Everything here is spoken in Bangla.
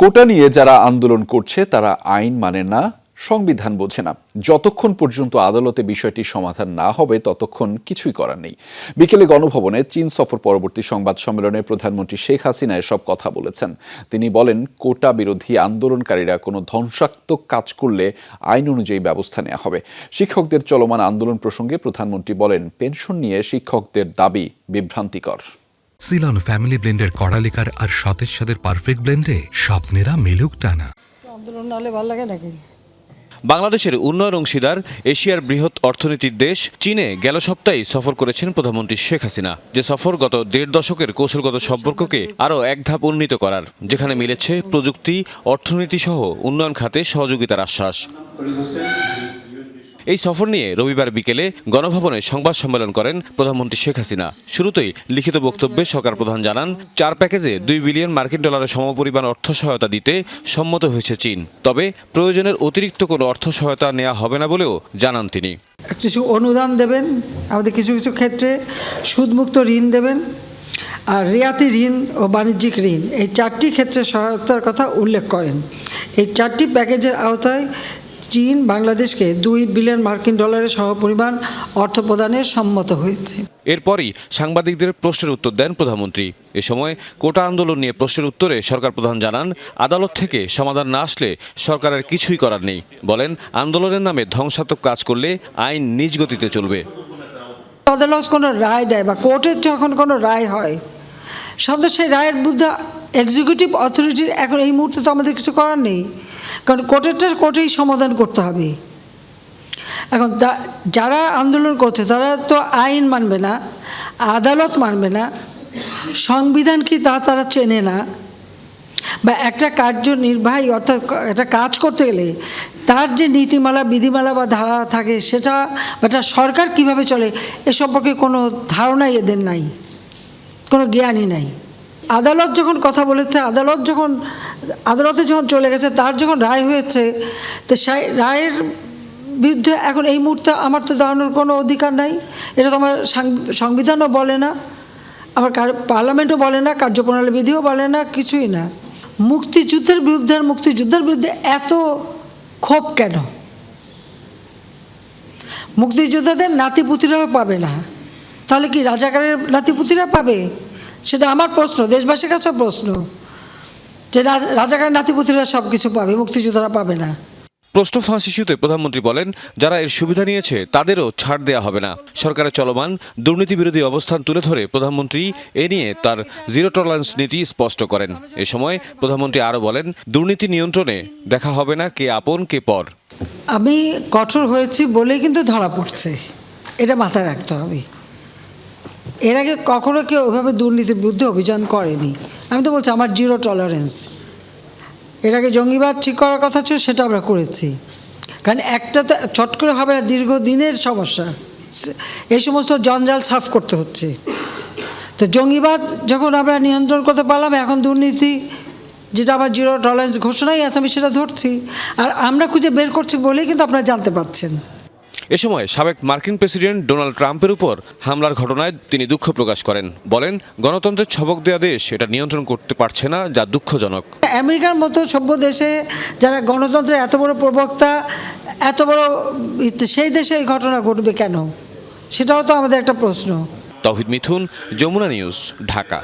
কোটা নিয়ে যারা আন্দোলন করছে, তারা আইন মানে না, সংবিধান বোঝে না। যতক্ষণ পর্যন্ত আদালতে বিষয়টি সমাধান না হবে, ততক্ষণ কিছুই করার নেই। বিকেলে গণভবনে চীন সফর পরবর্তী সংবাদ সম্মেলনে প্রধানমন্ত্রী শেখ হাসিনা এসব কথা বলেছেন। তিনি বলেন, কোটা বিরোধী আন্দোলনকারীরা কোনো ধ্বংসাত্মক কাজ করলে আইন অনুযায়ী ব্যবস্থা নেওয়া হবে। শিক্ষকদের চলমান আন্দোলন প্রসঙ্গে প্রধানমন্ত্রী বলেন, পেনশন নিয়ে শিক্ষকদের দাবি বিভ্রান্তিকর। সিলন ফ্যামিলি ব্লেন্ডের কড়ালিকার আর সতেজ সাদের পারফেক্ট ব্লেন্ডে স্বপ্নেরা মিলুক টানা। বাংলাদেশের উন্নয়ন অংশীদার, এশিয়ার বৃহৎ অর্থনীতির দেশ, চীনে গেল সপ্তাহে সফর করেছেন প্রধানমন্ত্রী শেখ হাসিনা। যে সফর গত দেড় দশকের কৌশলগত সম্পর্ককে আরও এক ধাপ উন্নীত করার, যেখানে মিলেছে প্রযুক্তি, অর্থনীতি সহ উন্নয়ন খাতে সহযোগিতার আশ্বাস। এই সফর নিয়ে রবিবার বিকেলে গণভবনে সংবাদ সম্মেলন করেন প্রধানমন্ত্রী শেখ হাসিনা। শুরুতেই লিখিত বক্তব্যে সরকার প্রধান জানান, চার প্যাকেজে দুই বিলিয়ন মার্কিন ডলারের সমপরিমাণ অর্থ সহায়তা দিতে সম্মত হয়েছে চীন। তবে প্রয়োজনের অতিরিক্ত কোনো অর্থ সহায়তা নেওয়া হবে না বলেও জানান তিনি। কিছু অনুদান দেবেন, আমাদের কিছু কিছু ক্ষেত্রে সুদমুক্ত ঋণ দেবেন আর রিয়াতি ঋণ ও বাণিজ্যিক ঋণ। এই চারটি ক্ষেত্রে সহায়তার কথা উল্লেখ করেন। এই চারটি প্যাকেজের আওতায় চীন বাংলাদেশকে দুই বিলিয়ন মার্কিন ডলারের সহপরিমাণ অর্থ প্রদানে সম্মত হয়েছে। এরপরই সাংবাদিকদের প্রশ্নের উত্তর দেন প্রধানমন্ত্রী। এ সময় কোটা আন্দোলন নিয়ে প্রশ্নের উত্তরে সরকার প্রধান জানান আদালত থেকে সমাধান না আসলে সরকারের কিছুই করার নেই। বলেন আন্দোলনের নামে ধ্বংসাত্মক কাজ করলে আইন নিজ গতিতে চলবে। আদালত কোনো রায় দেয় বা কোর্টের যখন কোনো রায় হয় সাধারণত সেই রায়ের বুদ্ধা এক্সিকিউটিভ অথরিটির এখন এই মুহূর্তে তো আমাদের কিছু করার নেই। কারণ কোর্টেই সমাধান করতে হবে। এখন যারা আন্দোলন করছে, তারা তো আইন মানবে না, আদালত মানবে না, সংবিধান কি তা তারা চেনে না, বা একটা কার্যনির্বাহী অর্থাৎ একটা কাজ করতে গেলে তার যে নীতিমালা, বিধিমালা বা ধারা থাকে সেটা, বা সরকার কীভাবে চলে, এ সম্পর্কে কোনো ধারণাই এদের নাই, কোনো জ্ঞানই নাই। আদালত যখন কথা বলেছে, আদালত যখন, আদালতে যখন চলে গেছে, তার যখন রায় হয়েছে, তো রায়ের বিরুদ্ধে এখন এই মুহূর্তে আমার তো দাঁড়ানোর কোনো অধিকার নাই। এটা তো আমার সংবিধানও বলে না, আমার কার- পার্লামেন্টও বলে না, কার্যপ্রণালী বিধিও বলে না, কিছুই না। মুক্তিযুদ্ধের বিরুদ্ধে আর মুক্তিযুদ্ধের বিরুদ্ধে এত ক্ষোভ কেন? মুক্তিযোদ্ধাদের নাতিপুতিরাও পাবে না। তাহলে কি রাজাকারের নাতিপুতিরা পাবে? সেটা আমার প্রশ্ন দেশবাসীর কাছেও প্রশ্ন যে রাজ- রাজাকারের নাতিপুতিরা সব কিছু পাবে মুক্তিযোদ্ধারা পাবে না। প্রশ্ন ফাঁস ইস্যুতে প্রধানমন্ত্রী বলেন যারা এর সুবিধা নিয়েছে তাদেরও ছাড় দেওয়া হবে না। সরকারের চলমান দুর্নীতি বিরোধী অবস্থান তুলে ধরে প্রধানমন্ত্রী এ নিয়ে তার জিরো টলারেন্স নীতি স্পষ্ট করেন। এ সময় প্রধানমন্ত্রী আরও বলেন দুর্নীতি নিয়ন্ত্রণে দেখা হবে না কে আপন কে পর। আমি কঠোর হয়েছি বলেই কিন্তু ধরা পড়ছে। এটা মাথায় রাখতে হবে। এর আগে কখনো কেউ ওইভাবে দুর্নীতির বিরুদ্ধে অভিযান করেনি। আমি তো বলছি, আমার জিরো টলারেন্স এর আগে জঙ্গিবাদ ঠিক করার কথা ছিল, সেটা আমরা করেছি। কারণ একটা তো চট করে হবে না, দীর্ঘদিনের সমস্যা। এই সমস্ত জঞ্জাল সাফ করতে হচ্ছে। তো জঙ্গিবাদ যখন আমরা নিয়ন্ত্রণ করতে পারলাম, এখন দুর্নীতি, যেটা আমার জিরো টলারেন্স ঘোষণাই আছে, আমি সেটা ধরছি। আর আমরা খুঁজে বের করছি বলেই কিন্তু আপনারা জানতে পাচ্ছেন এ সময় সাবেক মার্কিন প্রেসিডেন্ট ডোনাল্ড ট্রাম্পের উপর হামলার ঘটনায় তিনি দুঃখ প্রকাশ করেন। বলেন গণতন্ত্রের ছবক দেয়া দেশ এটা নিয়ন্ত্রণ করতে পারছে না যা দুঃখজনক। আমেরিকার মতো সভ্য দেশে যারা গণতন্ত্রের এত বড় প্রবক্তা এত বড় সেই দেশে এই ঘটনা ঘটবে কেন? সেটাও তো আমাদের একটা প্রশ্ন। তৌহিদ মিথুন যমুনা নিউজ ঢাকা।